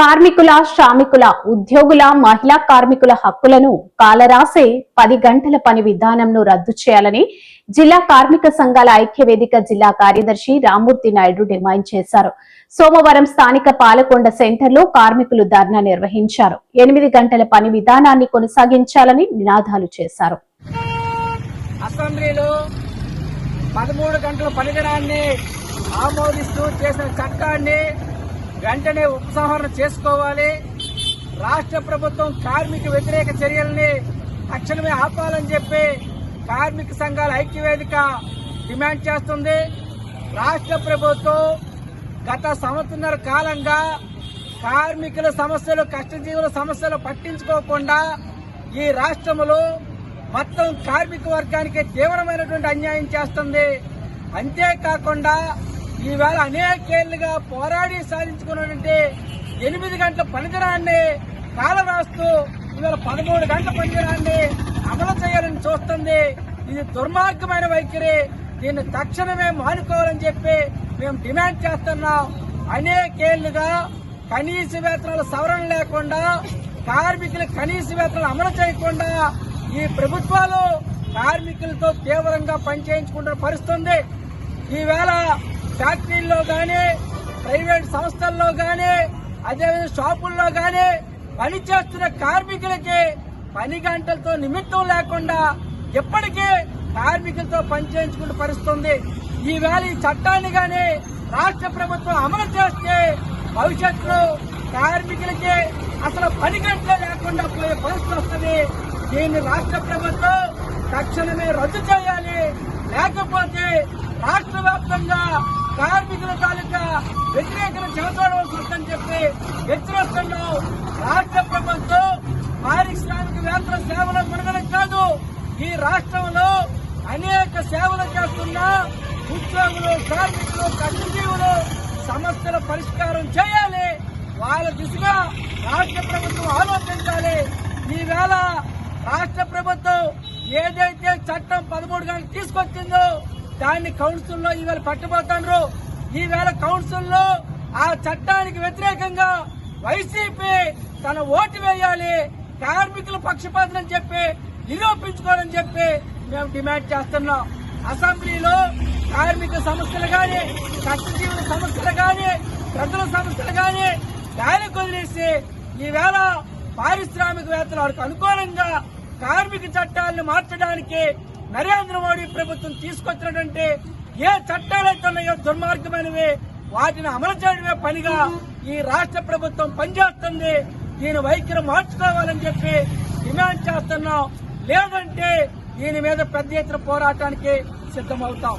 కార్మికుల శ్రామికుల ఉద్యోగుల మహిళా కార్మికుల హక్కులను కాలరాసే పది గంటల పని విధానంను రద్దు చేయాలని జిల్లా కార్మిక సంఘాల ఐక్యవేదిక జిల్లా కార్యదర్శి రామూర్తి నాయుడు డిమాండ్ చేశారు. సోమవారం స్థానిక పాలకొండ సెంటర్లో కార్మికులు ధర్నా నిర్వహించారు. ఎనిమిది గంటల పని విధానాన్ని కొనసాగించాలని నినాదాలు చేశారు. అసెంబ్లీలో పదమూడు గంటల పనిదినాన్ని ఆమోదిస్తూ చేసిన చట్టాన్ని వెంటనే ఉపసంహరణ చేసుకోవాలి. రాష్ట్ర ప్రభుత్వం కార్మిక వ్యతిరేక చర్యల్ని తక్షణమే ఆపాలని చెప్పి కార్మిక సంఘాల ఐక్యవేదిక డిమాండ్ చేస్తుంది. రాష్ట్ర ప్రభుత్వం గత సంవత్సరాల కాలంగా కార్మికుల సమస్యలు కష్టజీవుల సమస్యలు పట్టించుకోకుండా ఈ రాష్ట్రంలో మొత్తం కార్మిక వర్గానికి తీవ్రమైనటువంటి అన్యాయం చేస్తుంది. అంతేకాకుండా ఈవేళ అనేకేళ్ళుగా పోరాడి సాధించుకున్నటువంటి ఎనిమిది గంటల పనిదినాన్ని కాలం రాస్తూ ఇవాళ పదమూడు గంటల పనిదినాన్ని అమలు చేయాలని చూస్తుంది. ఇది దుర్మార్గమైన వైఖరి. దీన్ని తక్షణమే మానుకోవాలని చెప్పి మేము డిమాండ్ చేస్తున్నాం. అనేకేళ్ళుగా కనీస వేతనాల సవరణ లేకుండా కార్మికులు కనీస వేతనాలు అమలు చేయకుండా ఈ ప్రభుత్వాలు కార్మికులతో తీవ్రంగా పనిచేయించుకుంటున్న పరిస్థితుంది ఈవేళ ఫ్యాక్టరీల్లో కానీ ప్రైవేట్ సంస్థల్లో కానీ అదేవిధంగా షాపుల్లో కానీ పనిచేస్తున్న కార్మికులకి పని గంటలతో నిమిత్తం లేకుండా ఎప్పటికీ కార్మికులతో పనిచేయించుకుంటూ పరిస్థితుంది. ఈవేళ ఈ చట్టాన్ని కానీ రాష్ట్ర ప్రభుత్వం అమలు చేస్తే భవిష్యత్తులో కార్మికులకి అసలు పని గంటలు లేకుండా పోయే పరిస్థితి వస్తుంది. దీన్ని రాష్ట్ర ప్రభుత్వం తక్షణమే రద్దు చేయాలి. లేకపోతే రాష్ట్ర వ్యాప్తంగా కార్మికుల తాలూకా వ్యతిరేకత చేపడవలసి వస్తుందని చెప్పి హెచ్చరిస్తున్నాం రాష్ట్ర ప్రభుత్వం పారిశ్రామికవేత్తల సేవల పెరగడం కాదు ఈ రాష్ట్రంలో అనేక సేవలు చేస్తున్న ఉద్యోగులు కార్మికులు కష్టజీవులు సమస్యల పరిష్కారం చేయాలి. వాళ్ళ దిశగా రాష్ట్ర ప్రభుత్వం ఆలోచించాలి. ఈవేళ రాష్ట్ర ప్రభుత్వం ఏదైతే చట్టం పదమూడు గంటలు తీసుకొచ్చిందో దాన్ని కౌన్సిల్లో ఈవేళ పట్టబోతాండ్రు. ఈవేళ కౌన్సిల్లో ఆ చట్టానికి వ్యతిరేకంగా వైసీపీ తన ఓటు వేయాలి కార్మికుల పక్షపాతం చెప్పి నిరూపించుకోవాలని చెప్పి మేము డిమాండ్ చేస్తున్నాం. అసెంబ్లీలో కార్మిక సమస్యలు కానీ కష్టజీవుల సమస్యలు కానీ ప్రజల సమస్యలు కానీ గాలి కొదిలేసి ఈవేళ పారిశ్రామికవేత్తలకు అనుకూలంగా కార్మిక చట్టాలను మార్చడానికి నరేంద్ర మోడీ ప్రభుత్వం తీసుకొచ్చినటువంటి ఏ చట్టాలైతే ఉన్నాయో దుర్మార్గమైనవి వాటిని అమలు చేయడమే పనిగా ఈ రాష్ట్ర ప్రభుత్వం పనిచేస్తుంది. దీని వైఖరి మార్చుకోవాలని చెప్పి డిమాండ్ చేస్తున్నాం. లేదంటే దీని మీద పెద్ద ఎత్తున పోరాటానికి సిద్ధమవుతాం.